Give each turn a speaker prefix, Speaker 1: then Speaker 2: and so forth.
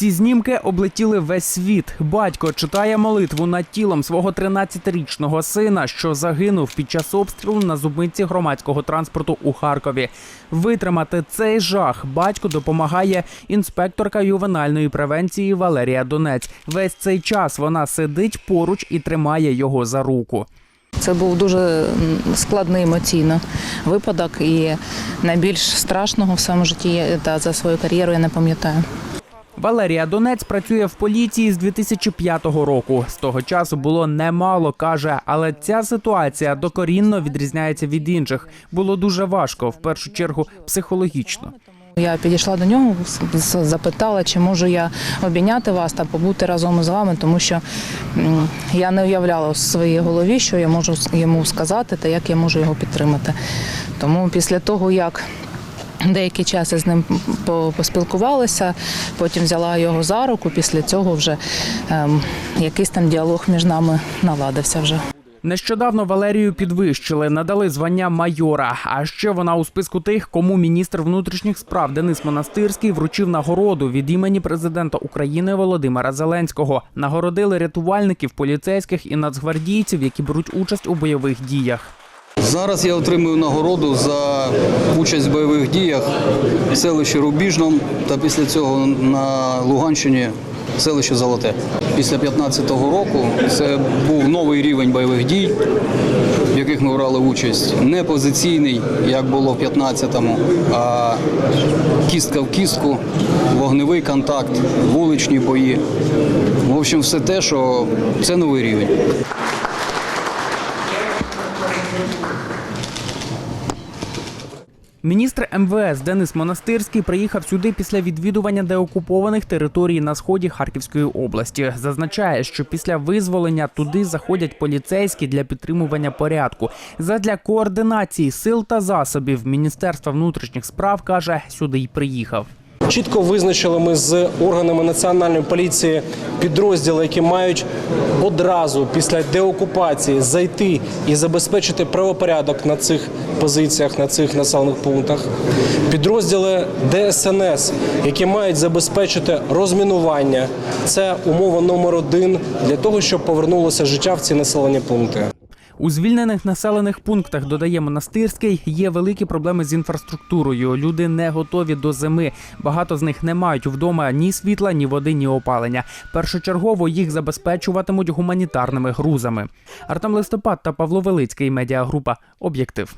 Speaker 1: Ці знімки облетіли весь світ. Батько читає молитву над тілом свого 13-річного сина, що загинув під час обстрілу на зупинці громадського транспорту у Харкові. Витримати цей жах батько допомагає інспекторка ювенальної превенції Валерія Донець. Весь цей час вона сидить поруч і тримає його за руку.
Speaker 2: Це був дуже складний емоційно випадок, і найбільш страшного в своєму житті та за свою кар'єру я не пам'ятаю.
Speaker 1: Валерія Донець працює в поліції з 2005 року. З того часу було немало, каже, але ця ситуація докорінно відрізняється від інших. Було дуже важко, в першу чергу, психологічно.
Speaker 2: Я підійшла до нього, запитала, чи можу я обійняти вас та побути разом з вами, тому що я не уявляла у своїй голові, що я можу йому сказати та як я можу його підтримати. Тому після того, як Деякий час я з ним по- поспілкувалася, потім взяла його за руку. Після цього вже ем, якийсь там діалог між нами наладився вже.
Speaker 1: Нещодавно Валерію підвищили, надали звання майора. А ще вона у списку тих, кому міністр внутрішніх справ Денис Монастирський вручив нагороду від імені президента України Володимира Зеленського. Нагородили рятувальників, поліцейських і нацгвардійців, які беруть участь у бойових діях.
Speaker 3: Зараз я отримую нагороду за участь в бойових діях в селищі Рубіжном та після цього на Луганщині селище Золоте. Після 15-го року це був новий рівень бойових дій, в яких ми брали участь. Не позиційний, як було в 15-му, а кістка в кістку, вогневий контакт, вуличні бої. В общем, все те, що це новий рівень.
Speaker 1: Міністр МВС Денис Монастирський приїхав сюди після відвідування деокупованих територій на сході Харківської області. Зазначає, що після визволення туди заходять поліцейські для підтримування порядку. Задля координації сил та засобів Міністерства внутрішніх справ каже, сюди й приїхав.
Speaker 4: Чітко визначили ми з органами національної поліції підрозділи, які мають одразу після деокупації зайти і забезпечити правопорядок на цих позиціях, на цих населених пунктах. Підрозділи ДСНС, які мають забезпечити розмінування. Це умова номер один для того, щоб повернулося життя в ці населені пункти.
Speaker 1: У звільнених населених пунктах, додає монастирський, є великі проблеми з інфраструктурою. Люди не готові до зими. Багато з них не мають вдома ні світла, ні води, ні опалення. Першочергово їх забезпечуватимуть гуманітарними грузами. Артем Листопад та Павло Велицький. Медіагрупа Об'єктив.